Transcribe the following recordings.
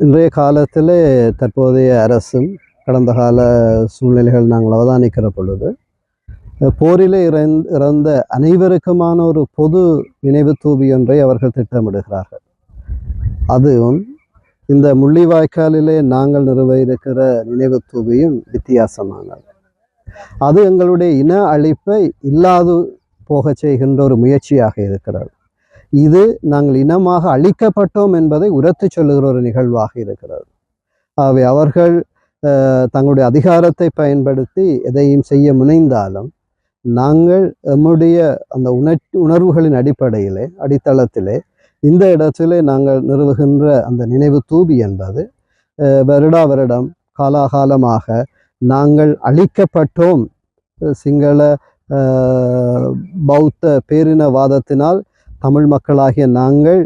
இன்றைய காலத்தில் தற்போதைய அரசும் கடந்த கால சூழ்நிலைகள் நாங்கள் அவதானிக்கிற பொழுது போரில் போரிலே இறந்த அனைவருக்குமான ஒரு பொது நினைவு தூபி ஒன்றை அவர்கள் திட்டமிடுகிறார்கள். அதுவும் இந்த முள்ளிவாய்க்காலிலே நாங்கள் நிறுவ இருக்கிற நினைவு தூபியும் வித்தியாசமானது. அது எங்களுடைய இன அழிப்பை இல்லாது போகச் செய்கின்ற ஒரு முயற்சியாக இருக்கிறது. இது நாங்கள் இனமாக அழிக்கப்பட்டோம் என்பதை உரத்து சொல்லுகிற ஒரு நிகழ்வாக இருக்கிறது. ஆகவே அவர்கள் தங்களுடைய அதிகாரத்தை பயன்படுத்தி எதையும் செய்ய முனைந்தாலும் நாங்கள் எம்முடைய அந்த உணர் உணர்வுகளின் அடிப்படையிலே அடித்தளத்திலே இந்த இடத்திலே நாங்கள் நிறுவுகின்ற அந்த நினைவு தூபி என்பது வருடா வருடம் காலாகாலமாக நாங்கள் அழிக்கப்பட்டோம். சிங்கள பௌத்த பேரினவாதத்தினால் தமிழ் மக்களாகிய நாங்கள்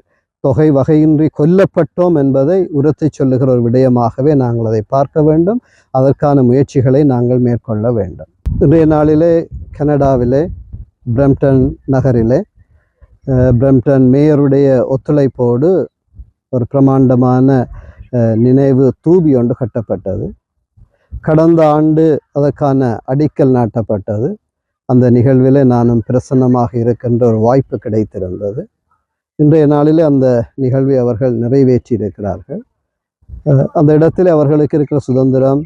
தொகை வகையின்றி கொல்லப்பட்டோம் என்பதை உரத்தை சொல்லுகிற ஒரு விடயமாகவே நாங்கள் அதை பார்க்க வேண்டும். அதற்கான முயற்சிகளை நாங்கள் மேற்கொள்ள வேண்டும். இன்றைய நாளிலே கனடாவிலே பிரம்டன் நகரிலே பிரம்டன் மேயருடைய ஒத்துழைப்போடு ஒரு பிரமாண்டமான நினைவு தூபி ஒன்று கட்டப்பட்டது. கடந்த ஆண்டு அதற்கான அடிக்கல் நாட்டப்பட்டது. அந்த நிகழ்வில் நானும் பிரசன்னமாக இருக்கின்ற ஒரு வாய்ப்பு கிடைத்திருந்தது. இன்றைய நாளில் அந்த நிகழ்வை அவர்கள் நிறைவேற்றி இருக்கிறார்கள் அந்த இடத்தில் அவர்களுக்கு இருக்கிற சுதந்திரம்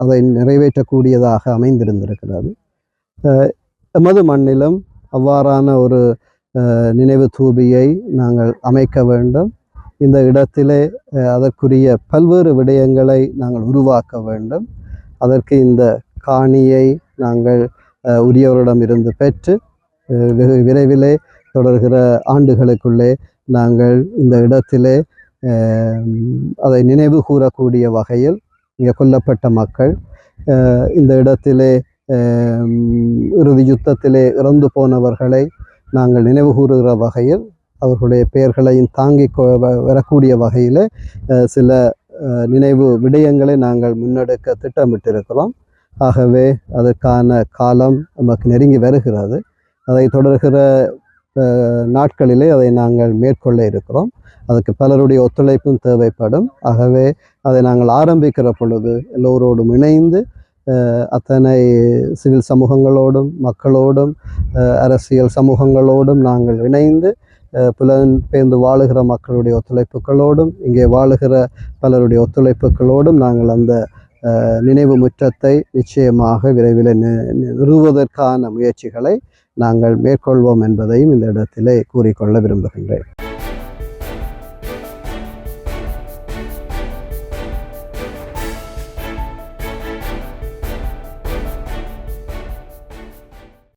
அதை நிறைவேற்றக்கூடியதாக அமைந்திருந்திருக்கிறது. எமது மண்ணிலும் அவ்வாறான ஒரு நினைவு தூபியை நாங்கள் அமைக்க வேண்டும். இந்த இடத்திலே அதற்குரிய பல்வேறு விடயங்களை நாங்கள் உருவாக்க வேண்டும். அதற்கு இந்த காணியை நாங்கள் உரியவரிடம் இருந்து பெற்று விரைவிலே தொடர்கிற ஆண்டுகளுக்குள்ளே நாங்கள் இந்த இடத்திலே அதை நினைவு கூறக்கூடிய வகையில் இங்கே கொல்லப்பட்ட மக்கள் இந்த இடத்திலே இறுதி யுத்தத்திலே இறந்து போனவர்களை நாங்கள் நினைவு கூறுகிற வகையில் அவர்களுடைய பெயர்களையும் தாங்கி கொ- வரக்கூடிய வகையில் சில நினைவு விடயங்களை நாங்கள் முன்னெடுக்க திட்டமிட்டிருக்கிறோம். ஆகவே அதற்கான காலம் நமக்கு நெருங்கி வருகிறது. அதை தொடர்கிற நாட்களிலே அதை நாங்கள் மேற்கொள்ள இருக்கிறோம். அதுக்கு பலருடைய ஒத்துழைப்பும் தேவைப்படும். ஆகவே அதை நாங்கள் ஆரம்பிக்கிற பொழுது எல்லோரோடும் இணைந்து அத்தனை சிவில் சமூகங்களோடும் மக்களோடும் அரசியல் சமூகங்களோடும் நாங்கள் இணைந்து அஹ், புலம்பெயர்ந்து வாழுகிற மக்களுடைய ஒத்துழைப்புகளோடும் இங்கே வாழுகிற பலருடைய ஒத்துழைப்புகளோடும் நாங்கள் அந்த நினைவு முற்றத்தை நிச்சயமாக விரைவில் நிறுவுவதற்கான முயற்சிகளை நாங்கள் மேற்கொள்வோம் என்பதையும் இந்த இடத்திலே கூறிக்கொள்ள விரும்புகின்றேன்.